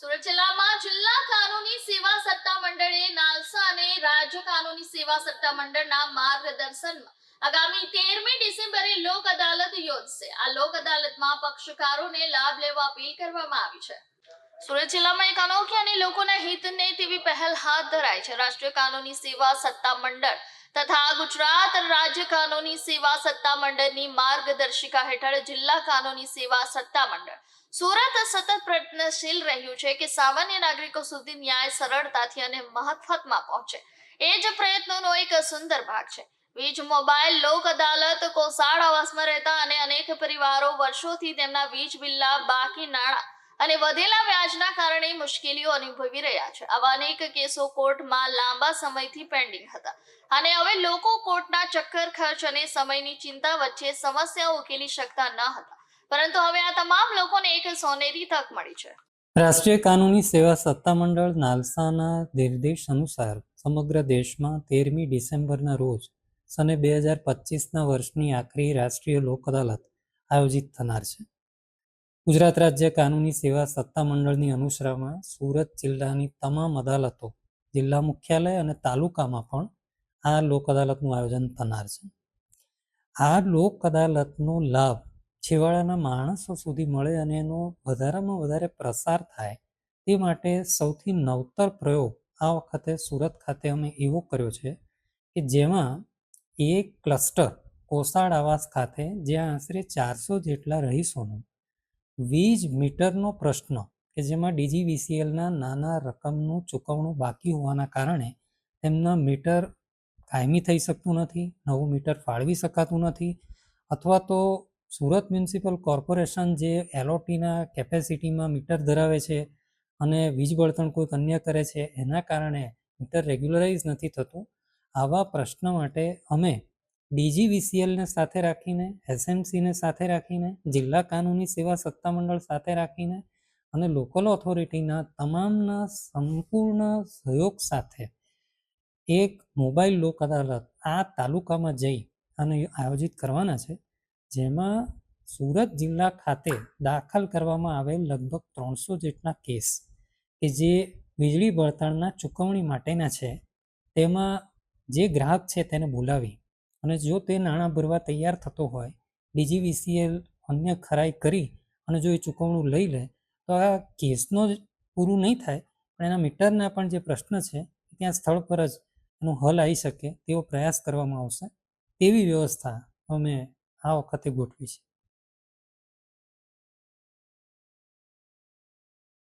સુરત જિલ્લામાં જિલ્લા કાનૂની સેવા સત્તા મંડળે નાલસા અને રાજ્ય કાનૂની સેવા સત્તા મંડળના માર્ગદર્શનમાં આગામી તેરમી ડિસેમ્બરે લોક અદાલત યોજશે. આ લોક અદાલતમાં પક્ષકારોને લાભ લેવા અપીલ કરવામાં આવી છે. સુરત જિલ્લામાં એક અનોખી અને લોકોના હિતને તેવી પહેલ હાથ ધરાય છે. રાષ્ટ્રીય કાનૂની સેવા સત્તા મંડળ તથા ગુજરાત રાજ્ય કાનૂની સેવા સત્તા મંડળની માર્ગદર્શિકા હેઠળ જિલ્લા કાનૂની સેવા સત્તા મંડળ. સુરત સતત પ્રયત્નશીલ રહ્યું છે કે સામાન્ય નાગરિકો સુધી ન્યાય સરળતાથી અને મહત્વમાં પહોંચે. એ જ પ્રયત્નોનો એક સુંદર ભાગ છે. વીજ, મોબાઈલ, લોક અદાલત કોસાડ આવાસમાં રહેતા અને અનેક પરિવારો વર્ષોથી તેમના વીજ બિલના બાકી નાણાં અને વધેલા વ્યાજના કારણે મુશ્કેલીઓ અનુભવી રહ્યા છે. આવા અનેક કેસો કોર્ટમાં લાંબા સમયથી પેન્ડિંગ હતા. અને હવે લોકો કોર્ટના ચક્કર ખર્ચ અને સમયની ચિંતા વચ્ચે સમસ્યાઓ ઉકેલી શકતા ન હતા. પરંતુ હવે આ તમામ લોકોને એક સોનેરી તક મળી છે. રાષ્ટ્રીય કાનૂની સેવા સત્તામંડળ નાલસાના નિર્દેશ અનુસાર સમગ્ર દેશમાં તેરમી ડિસેમ્બરના રોજ સને બે હજાર પચીસના વર્ષની આખરી રાષ્ટ્રીય લોક અદાલત આયોજિત થનાર છે. ગુજરાત રાજ્ય કાનૂની સેવા સત્તામંડળની અનુસરામાં સુરત જિલ્લાની તમામ અદાલતો, જિલ્લા મુખ્યાલય અને તાલુકામાં પણ આ લોક અદાલતનું આયોજન થનાર છે. આ લોક અદાલતનો લાભ છેવાડાના માણસો સુધી મળે અને એનો વધારેમાં વધારે પ્રસાર થાય તે માટે સૌથી નવતર પ્રયોગ આ વખતે સુરત ખાતે અમે એવો કર્યો છે કે જેમાં એક ક્લસ્ટર કોસાડ આવાસ ખાતે, જ્યાં આશરે ચારસો જેટલા રહીશોનું વીજ મીટરનો પ્રશ્ન, કે જેમાં ડીજીવીસીએલના નાના રકમનું ચૂકવણું બાકી હોવાના કારણે તેમના મીટર કાયમી થઈ શકતું નથી, નવું મીટર ફાળવી શકાતું નથી, અથવા તો સુરત મ્યુનિસિપલ કોર્પોરેશન જે એલઓટીના કેપેસિટીમાં મીટર ધરાવે છે અને વીજ બળતણ કોઈક અન્ય કરે છે, એના કારણે મીટર રેગ્યુલરાઇઝ નથી થતું, આવા પ્રશ્ન માટે અમે ડીજીવીસીએલને સાથે રાખીને, એસએમસીને સાથે રાખીને, જિલ્લા કાનૂની સેવા સત્તામંડળ સાથે રાખીને અને લોકલ ઓથોરિટીના તમામના સંપૂર્ણ સહયોગ સાથે એક મોબાઈલ લોક અદાલત આ તાલુકામાં જઈ અને આયોજિત કરવાના છે, જેમાં સુરત જિલ્લા ખાતે દાખલ કરવામાં આવેલ લગભગ ત્રણસો જેટલા કેસ કે જે વીજળી બળતણના ચૂકવણી માટેના છે, તેમાં જે ગ્રાહક છે તેને બોલાવી અને જો તે નાણાં ભરવા તૈયાર થતો હોય, ડીજીવીસીએલ અન્ય ખરાઈ કરી અને જો એ ચૂકવણું લઈ લે, તો આ કેસનો જ પૂરું નહીં થાય. પણ એના મીટરના પણ જે પ્રશ્ન છે ત્યાં સ્થળ પર જ એનો હલ આવી શકે તેવો પ્રયાસ કરવામાં આવશે. તેવી વ્યવસ્થા અમે આ વખતે ગોઠવી છે.